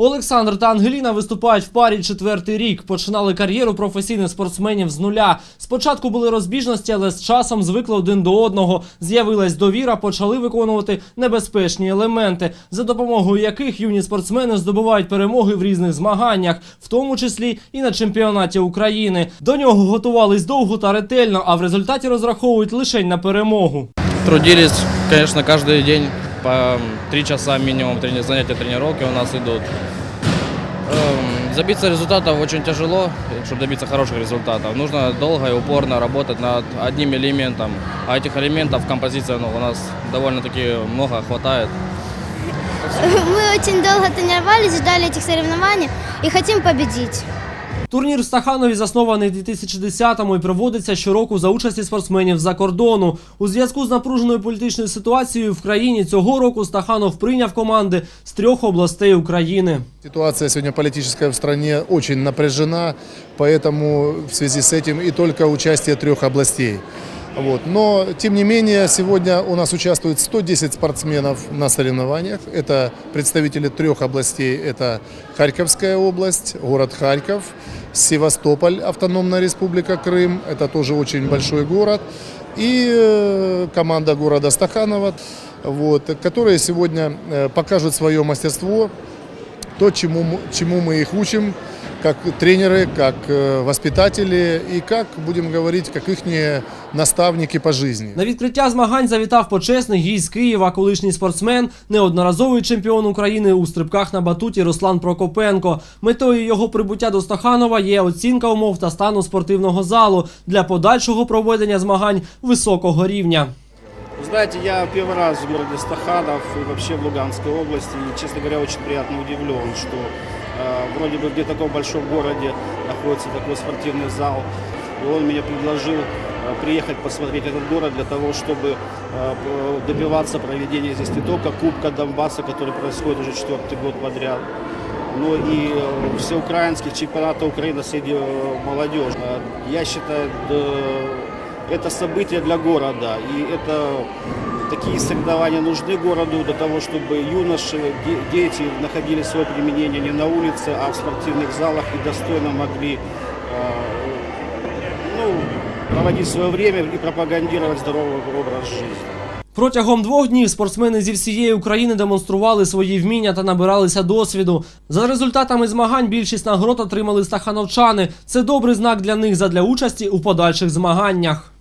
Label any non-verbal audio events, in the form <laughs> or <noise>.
Олександр та Ангеліна виступають в парі четвертий рік. Починали кар'єру професійних спортсменів з нуля. Спочатку були розбіжності, але з часом звикли один до одного. З'явилась довіра, почали виконувати небезпечні елементи, за допомогою яких юні спортсмени здобувають перемоги в різних змаганнях, в тому числі і на чемпіонаті України. До нього готувались довго та ретельно, а в результаті розраховують лише на перемогу. Трудились, конечно, каждый день по м, три часа минимум трени- занятия тренировки у нас идут. Эм, Забиться результатов очень тяжело, чтобы добиться хороших результатов. Нужно долго и упорно работать над одним элементом. А этих элементов в композиции ну, у нас довольно-таки много хватает. <laughs> Мы очень долго тренировались, ждали этих соревнований и хотим победить. Турнір в Стаханові заснований в 2010-му і проводиться щороку за участі спортсменів за кордону. У зв'язку з напруженою політичною ситуацією в країні цього року Стаханов прийняв команди з трьох областей України. Ситуація сьогодні політична в країні очень напряжена, поэтому в зв'язку з цим і только участь трьох областей. Вот. Но, тем не менее, сегодня у нас участвует 110 спортсменов на соревнованиях. Это представители трех областей. Это Харьковская область, город Харьков, Севастополь, автономная республика Крым. Это тоже очень большой город. И э, команда города Стаханова, вот, которые сегодня э, покажут свое мастерство, то, чему, м- чему мы их учим, как тренеры, как э, воспитатели и как, будем говорить, как их наставники по жизни. На відкриття змагань завітав почесний гість з Києва, колишній спортсмен, неодноразовий чемпіон України у стрибках на батуті Руслан Прокопенко. Метою його прибуття до Стаханова є оцінка умов та стану спортивного залу для подальшого проведення змагань високого рівня. Знаете, я первый раз в городе Стаханов и вообще в Луганской области. И, честно говоря, очень приятно удивлен, что э, вроде бы где таком большом городе находится такой спортивный зал. И он меня предложил э, приехать посмотреть этот город для того, чтобы э, добиваться проведения здесь не только Кубка Донбасса, который происходит уже четвертый год подряд, но и э, всеукраинских чемпионатов Украины среди молодежи. Я считаю, это событие для города, и это такие соревнования нужны городу для того, чтобы юноши, де- дети находили свое применение не на улице, а в спортивных залах и достойно могли э, ну, проводить свое время и пропагандировать здоровый образ жизни. Протягом двох днів спортсмени зі всієї України демонстрували свої вміння та набиралися досвіду. За результатами змагань більшість нагород отримали стахановчани. Це добрий знак для них задля участі у подальших змаганнях.